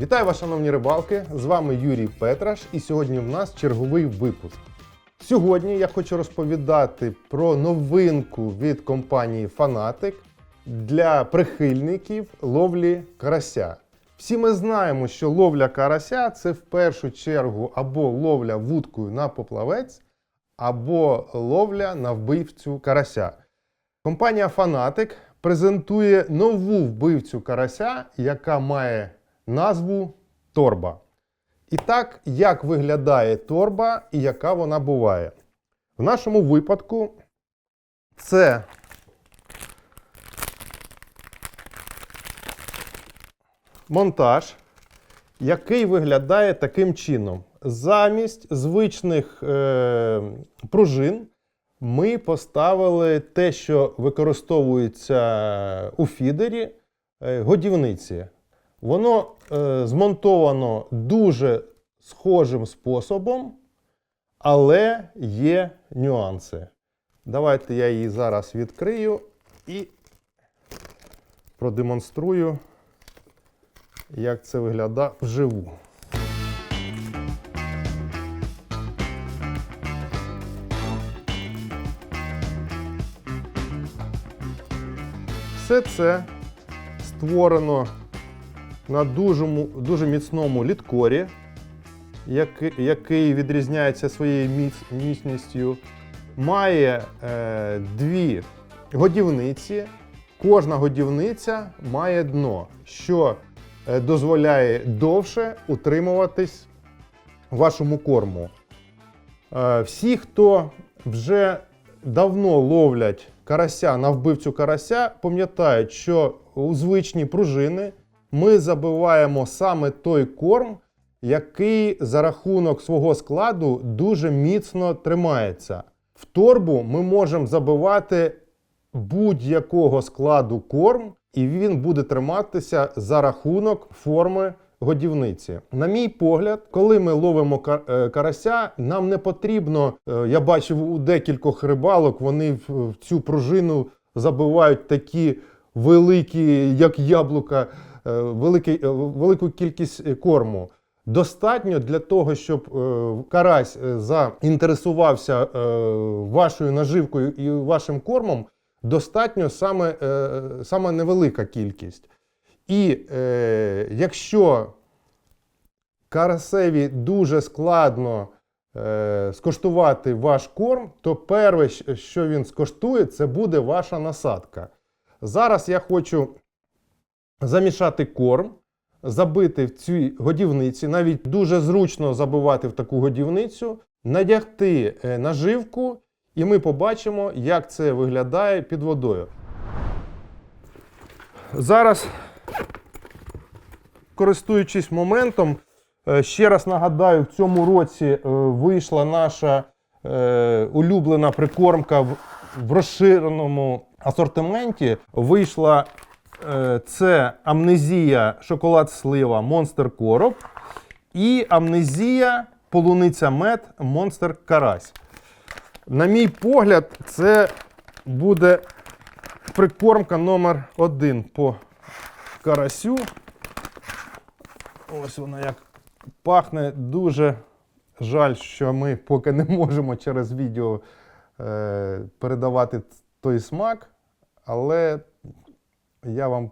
Вітаю вас, шановні рибалки! З вами Юрій Петраш, і сьогодні в нас черговий випуск. Сьогодні я хочу розповідати про новинку від компанії Fanatic для прихильників ловлі карася. Всі ми знаємо, що ловля карася це в першу чергу або ловля вудкою на поплавець, або ловля на вбивцю карася. Компанія Fanatic презентує нову вбивцю карася, яка має назву торба. І так, як виглядає торба і яка вона буває? В нашому випадку це монтаж, який виглядає таким чином. Замість звичних е, пружин ми поставили те, що використовується у фідері е, годівниці. Воно е, змонтовано дуже схожим способом, але є нюанси. Давайте я її зараз відкрию і продемонструю, як це виглядає вживу. Все це створено на дуже, дуже міцному літкорі, який, відрізняється своєю міц, міцністю. Має е, дві годівниці. Кожна годівниця має дно, що е, дозволяє довше утримуватись вашому корму. Е, всі, хто вже давно ловлять карася на вбивцю карася, пам'ятають, що у звичні пружини ми забиваємо саме той корм, який за рахунок свого складу дуже міцно тримається. В торбу ми можемо забивати будь-якого складу корм, і він буде триматися за рахунок форми годівниці. На мій погляд, коли ми ловимо е, карася, нам не потрібно. е, Я бачив у декількох рибалок, вони в цю пружину забивають такі великі, як яблука, великий, е, велику кількість е, корму. Достатньо для того, щоб е, карась е, заінтересувався е, вашою наживкою і вашим кормом, достатньо саме, е, саме невелика кількість. І е, якщо карасеві дуже складно е, скоштувати ваш корм, то перше, що він скоштує, це буде ваша насадка. Зараз я хочу замішати корм, забити в цій годівниці, навіть дуже зручно забивати в таку годівницю, надягти е, наживку, і ми побачимо, як це виглядає під водою. Зараз, користуючись моментом, е, ще раз нагадаю, в цьому році е, вийшла наша улюблена прикормка в, розширеному асортименті. Вийшла це амнезія шоколад слива Монстер Короб і амнезія полуниця мед Монстер Карась. На мій погляд, це буде прикормка номер один по карасю. Ось вона як пахне. Дуже жаль, що ми поки не можемо через відео е, передавати той смак, але я вам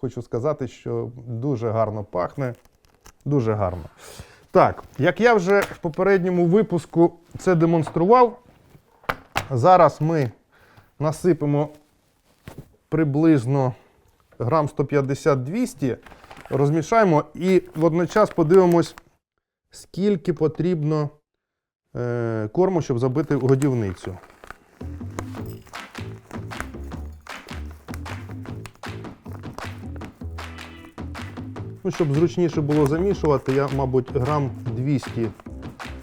хочу сказати, що дуже гарно пахне. Дуже гарно. Так, як я вже в попередньому випуску це демонстрував, зараз ми насипемо приблизно грам 150-200, розмішаємо і водночас подивимось, скільки потрібно е, корму, щоб забити годівницю. Ну, щоб зручніше було замішувати, я, мабуть, грам 200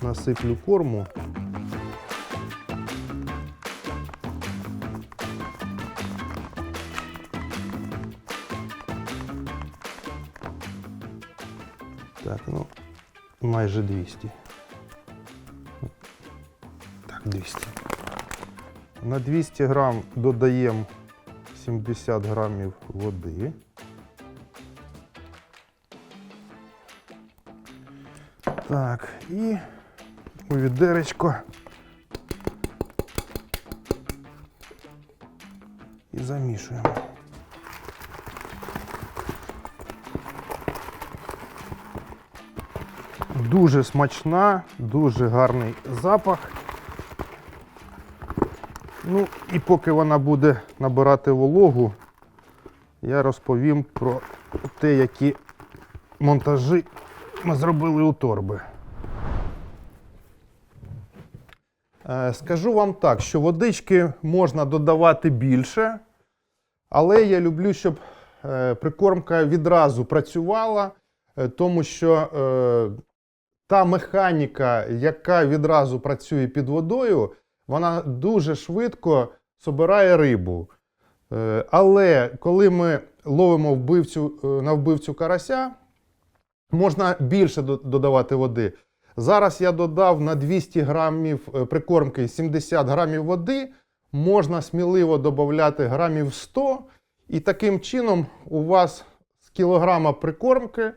насиплю корму. Так, ну, майже 200. Так, 200. На 200 грам додаємо 70 грамів води. Так, і у відеречко. І замішуємо. Дуже смачна, дуже гарний запах. Ну і поки вона буде набирати вологу, я розповім про те, які монтажі ми зробили у торби. Е, Скажу вам так, що водички можна додавати більше, але я люблю, щоб е, прикормка відразу працювала, е, тому що та механіка, яка відразу працює під водою, вона дуже швидко собирає рибу. Але коли ми ловимо вбивцю, на вбивцю карася, можна більше додавати води. Зараз я додав на 200 грамів е, прикормки 70 грамів води, можна сміливо додати грамів 100, і таким чином у вас з кілограма прикормки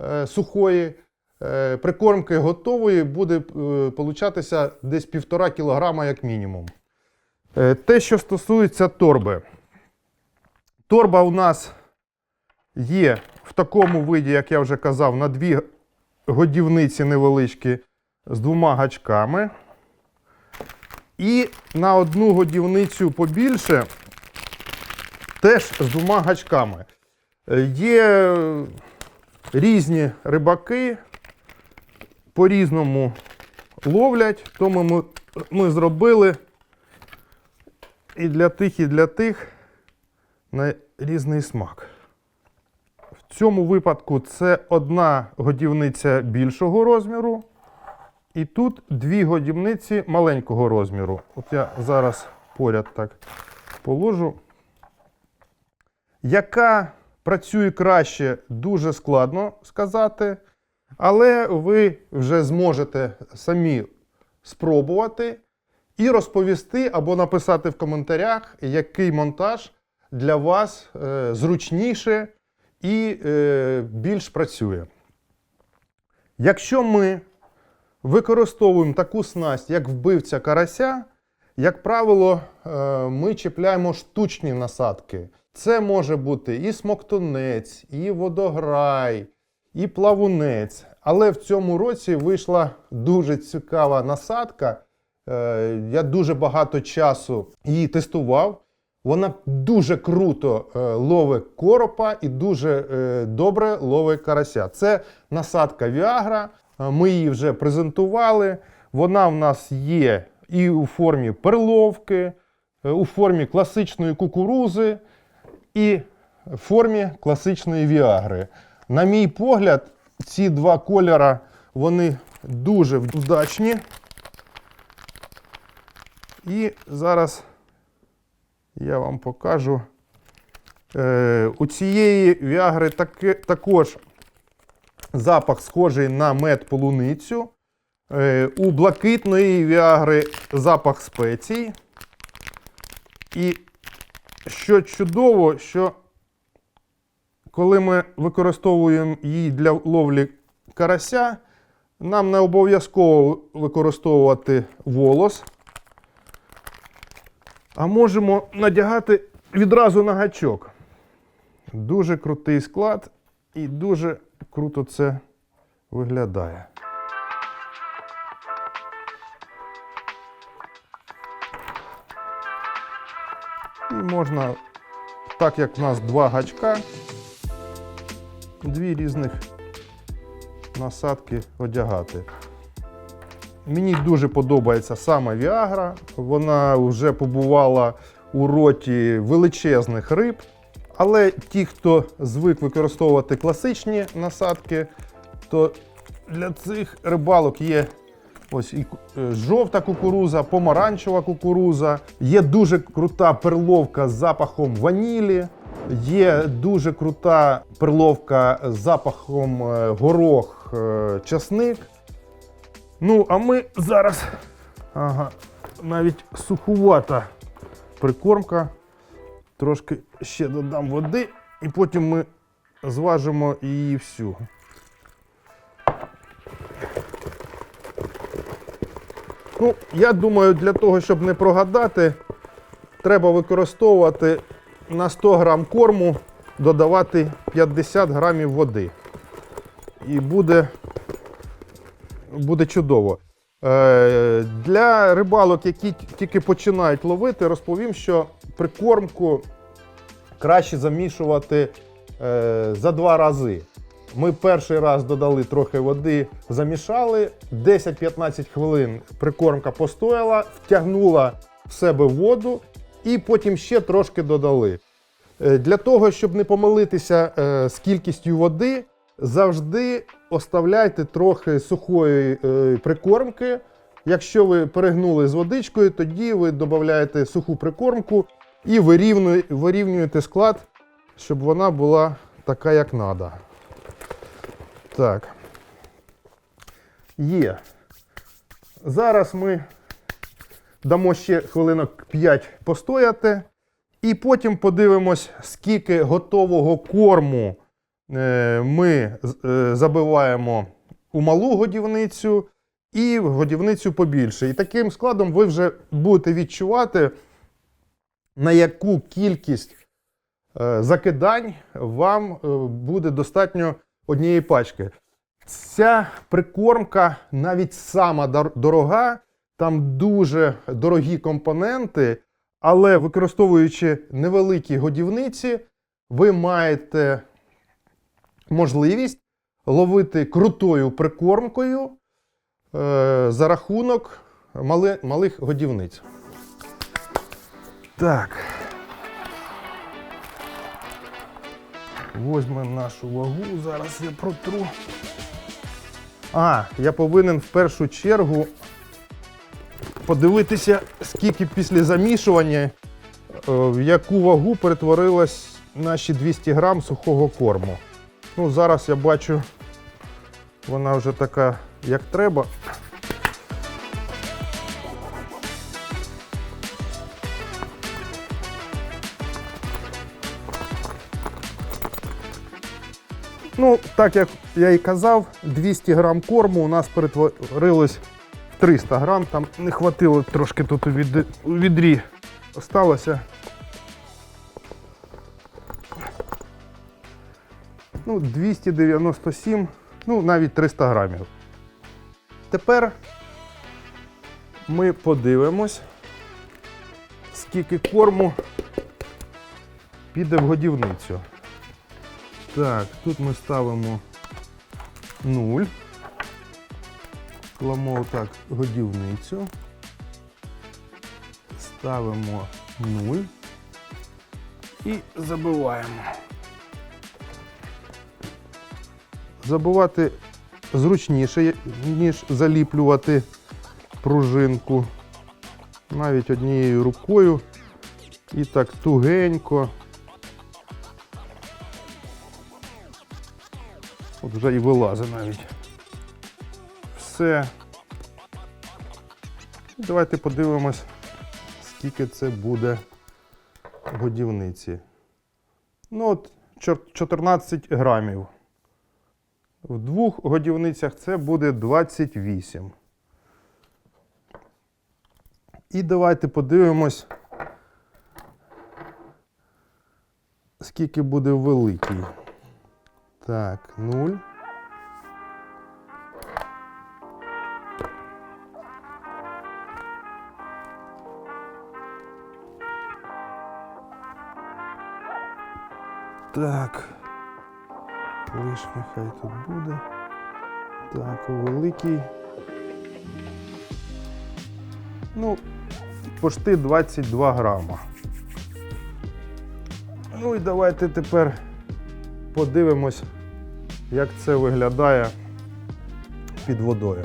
е, сухої, е, прикормки готової буде получатися десь півтора кілограма як мінімум. Те, що стосується торби. Торба у нас є в такому виді, як я вже казав, на дві годівниці невеличкі з двома гачками. І на одну годівницю побільше теж з двома гачками. Є різні рибаки, по-різному ловлять, тому ми, ми зробили і для тих, і для тих на різний смак. В цьому випадку це одна годівниця більшого розміру, і тут дві годівниці маленького розміру. От я зараз поряд так положу. Яка працює краще, дуже складно сказати, але ви вже зможете самі спробувати і розповісти або написати в коментарях, який монтаж для вас е, зручніше і е, більш працює. Якщо ми використовуємо таку снасть, як вбивця карася, як правило, е, ми чіпляємо штучні насадки. Це може бути і смоктунець, і водограй, і плавунець. Але в цьому році вийшла дуже цікава насадка. Е, Я дуже багато часу її тестував. Вона дуже круто е, ловить коропа і дуже е, добре ловить карася. Це насадка Viagra. Е, Ми її вже презентували. Вона в нас є і у формі перловки, у формі класичної кукурузи і в формі класичної Віагри. На мій погляд, ці два кольори вони дуже вдачні. І зараз я вам покажу. Е, у цієї віагри таки, також запах схожий на мед полуницю. Е, у блакитної віагри запах спецій. І що чудово, що коли ми використовуємо її для ловлі карася, нам не обов'язково використовувати волос а можемо надягати відразу на гачок. Дуже крутий склад і дуже круто це виглядає. І можна, так як в нас два гачка, дві різних насадки одягати. Мені дуже подобається саме Віагра. Вона вже побувала у роті величезних риб. Але ті, хто звик використовувати класичні насадки, то для цих рибалок є ось і е, жовта кукуруза, помаранчева кукуруза, є дуже крута перловка з запахом ванілі, є дуже крута перловка з запахом е, горох, е, часник. Ну, а ми зараз. Ага, навіть сухувата прикормка. Трошки ще додам води, і потім ми зважимо її всю. Ну, я думаю, для того, щоб не прогадати, треба використовувати на 100 грам корму додавати 50 грамів води. І буде, буде чудово. Е, для рибалок, які тільки починають ловити, розповім, що прикормку краще замішувати е, за два рази. Ми перший раз додали трохи води, замішали, 10-15 хвилин прикормка постояла, втягнула в себе воду і потім ще трошки додали. Е, Для того, щоб не помилитися з кількістю води, завжди оставляйте трохи сухої е, прикормки. Якщо ви перегнули з водичкою, тоді ви додаєте суху прикормку і вирівнюєте склад, щоб вона була така, як треба. Так. Є. Зараз ми дамо ще хвилинок 5 постояти. І потім подивимось, скільки готового корму ми е, забиваємо у малу годівницю і годівницю побільше. І таким складом ви вже будете відчувати, на яку кількість е, закидань вам е, буде достатньо однієї пачки. Ця прикормка навіть сама дорога, там дуже дорогі компоненти, але використовуючи невеликі годівниці, ви маєте можливість ловити крутою прикормкою е, за рахунок мали, малих годівниць. Так. Возьмемо нашу вагу, зараз я протру. А, я повинен в першу чергу подивитися, скільки після замішування, е, в яку вагу перетворилось наші 200 грам сухого корму. Ну, зараз я бачу, вона вже така, як треба. Ну, так як я і казав, 200 грам корму у нас перетворилось в 300 грам. Там не хватило трошки тут у, відрі. Осталося. Ну, 297, ну навіть 300 грамів. Тепер ми подивимось, скільки корму піде в годівницю. Так, тут ми ставимо 0. Кламо так годівницю. Ставимо 0 і забиваємо. Забивати зручніше, ніж заліплювати пружинку. Навіть однією рукою. І так тугенько. От вже і вилазить навіть. Все. Давайте подивимось, скільки це буде годівниці. Ну, от 14 грамів. В двох годівницях це буде 28. І давайте подивимось, скільки буде великий. Так, 0. Так. Лиш нехай тут буде. Так, великий. Ну, почти 22 грама. Ну і давайте тепер подивимось, як це виглядає під водою.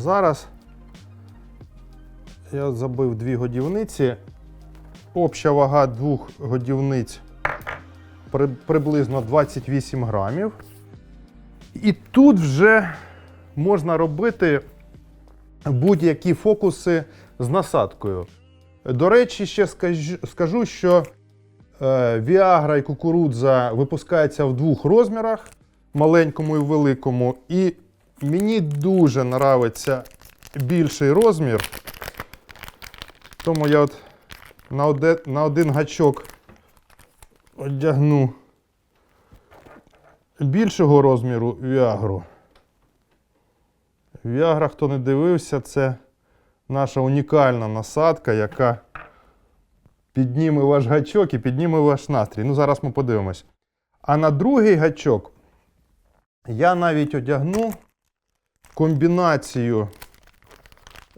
Зараз я забив дві годівниці. Обща вага двох годівниць при- приблизно 28 грамів. І тут вже можна робити будь-які фокуси з насадкою. До речі, ще скажу, що е, Viagra і кукурудза випускаються в двох розмірах: маленькому і великому. І мені дуже подобається більший розмір. Тому я от на один, на один гачок одягну більшого розміру Viagra. Viagra, хто не дивився, це наша унікальна насадка, яка підніме ваш гачок і підніме ваш настрій. Ну, зараз ми подивимось. А на другий гачок я навіть одягну комбінацію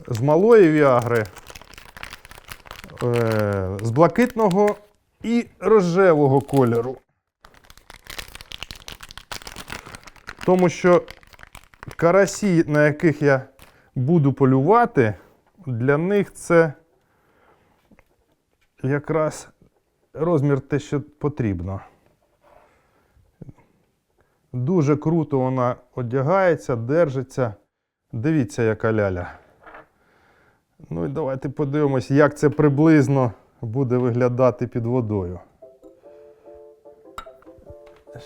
з малої Віагри, е, з блакитного і рожевого кольору. Тому що карасі, на яких я буду полювати, для них це якраз розмір те, що потрібно. Дуже круто вона одягається, держиться. Дивіться, яка ляля. Ну і давайте подивимось, як це приблизно буде виглядати під водою.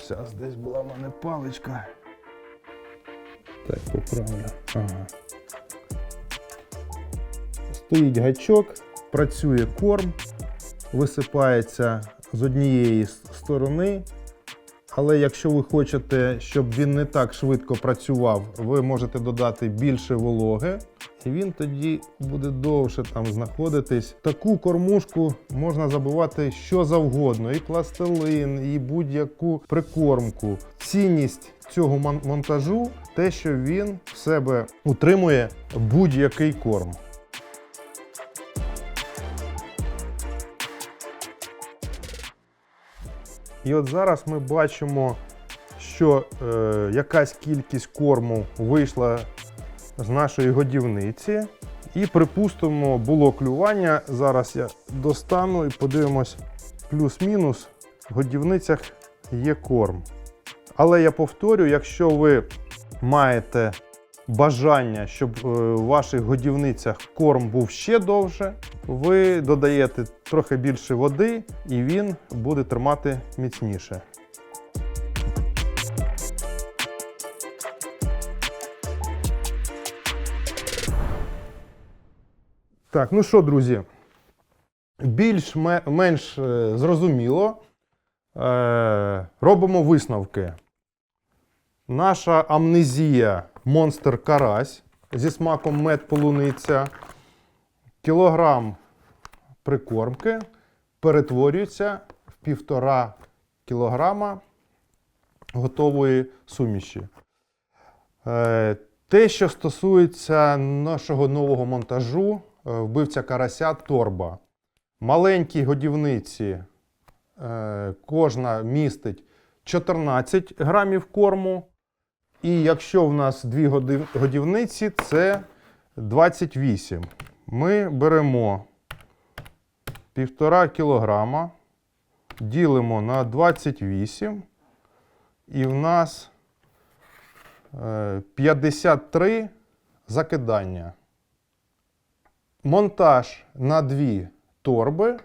Зараз десь була в мене паличка. Так, поправлю. Ага. Стоїть гачок, працює корм, висипається з однієї сторони. Але якщо ви хочете, щоб він не так швидко працював, ви можете додати більше вологи, і він тоді буде довше там знаходитись. Таку кормушку можна забивати що завгодно: і пластилин, і будь-яку прикормку. Цінність цього мон- монтажу те, що він в себе утримує будь-який корм. І от зараз ми бачимо, що е, якась кількість корму вийшла з нашої годівниці. І припустимо, було клювання. Зараз я достану і подивимось, плюс-мінус в годівницях є корм. Але я повторю, якщо ви маєте бажання, щоб е, в ваших годівницях корм був ще довше, ви додаєте трохи більше води, і він буде тримати міцніше. Так, ну що, друзі, більш-менш е, зрозуміло. Е, робимо висновки. Наша амнезія монстр карась зі смаком мед полуниця. Кілограм прикормки перетворюється в півтора кілограма готової суміші. Е, Те, що стосується нашого нового монтажу, е, вбивця карася торба. Маленькі годівниці, е, кожна містить 14 грамів корму. І якщо в нас дві годівниці, це 28. Ми беремо 1,5 кілограма, ділимо на 28, і в нас е, 53 закидання. Монтаж на дві торби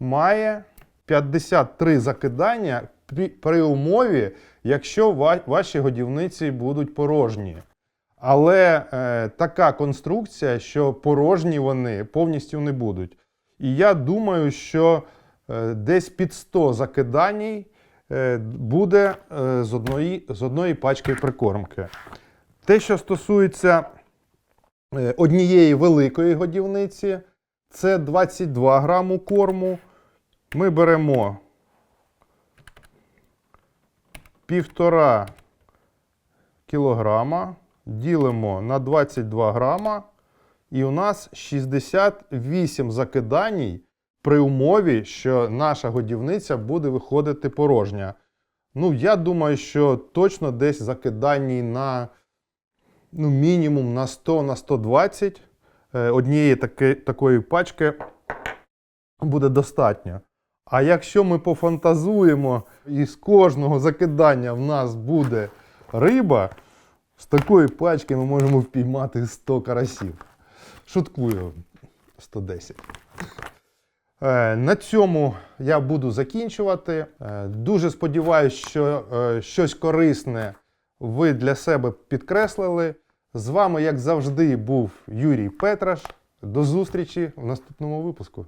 має 53 закидання при умові, якщо ваші годівниці будуть порожні. Але е, така конструкція, що порожні вони повністю не будуть. І я думаю, що е, десь під 100 закиданій е, буде е, з, одної, з одної пачки прикормки. Те, що стосується е, однієї великої годівниці, це 22 граму корму. Ми беремо півтора кілограма, ділимо на 22 грама, і у нас 68 закиданій при умові, що наша годівниця буде виходити порожня. Ну, я думаю, що точно десь закиданій на ну, мінімум на 100 на 120 е, однієї таки, такої пачки буде достатньо. А якщо ми пофантазуємо, і з кожного закидання в нас буде риба. З такої пачки ми можемо впіймати 100 карасів. Шуткую 110. Е, На цьому я буду закінчувати. Е, Дуже сподіваюся, що е, щось корисне ви для себе підкреслили. З вами, як завжди, був Юрій Петраш. До зустрічі в наступному випуску.